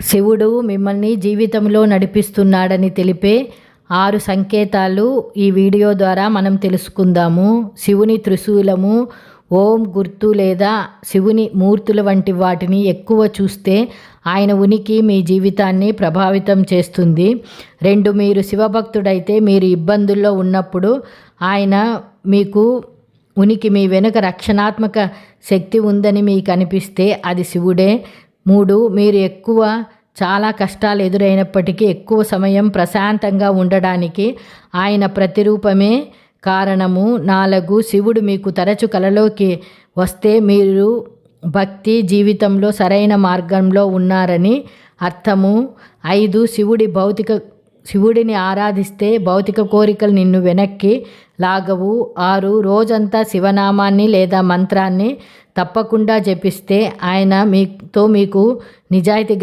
శివుడు మిమ్మల్ని జీవితంలో నడిపిస్తున్నాడని తెలిపే ఆరు సంకేతాలు ఈ వీడియో ద్వారా మనం తెలుసుకుందాము. శివుని త్రిశూలము ఓం గుర్తు లేదా శివుని మూర్తుల వంటి వాటిని ఎక్కువ చూస్తే ఆయన ఉనికి మీ జీవితాన్ని ప్రభావితం చేస్తుంది. రెండు మీరు శివభక్తుడైతే మీరు ఇబ్బందుల్లో ఉన్నప్పుడు ఆయన మీకు ఉనికి మీ వెనుక రక్షణాత్మక శక్తి ఉందని మీకు అనిపిస్తే అది శివుడే. మూడు మీరు ఎక్కువ చాలా కష్టాలు ఎదురైనప్పటికీ ఎక్కువ సమయం ప్రశాంతంగా ఉండడానికి ఆయన ప్రతిరూపమే కారణము. నాలుగు శివుడు మీకు తరచు కలలోకి వస్తే మీరు భక్తి జీవితంలో సరైన మార్గంలో ఉన్నారని అర్థము. ఐదు శివుడి భౌతిక శివుడిని ఆరాధిస్తే భౌతిక కోరికలు నిన్ను వెనక్కి లాగవు. ఆరు రోజంతా శివనామాన్ని లేదా మంత్రాన్ని తప్పకుండా జపిస్తే ఆయన మీతో మీకు నిజాయితీగా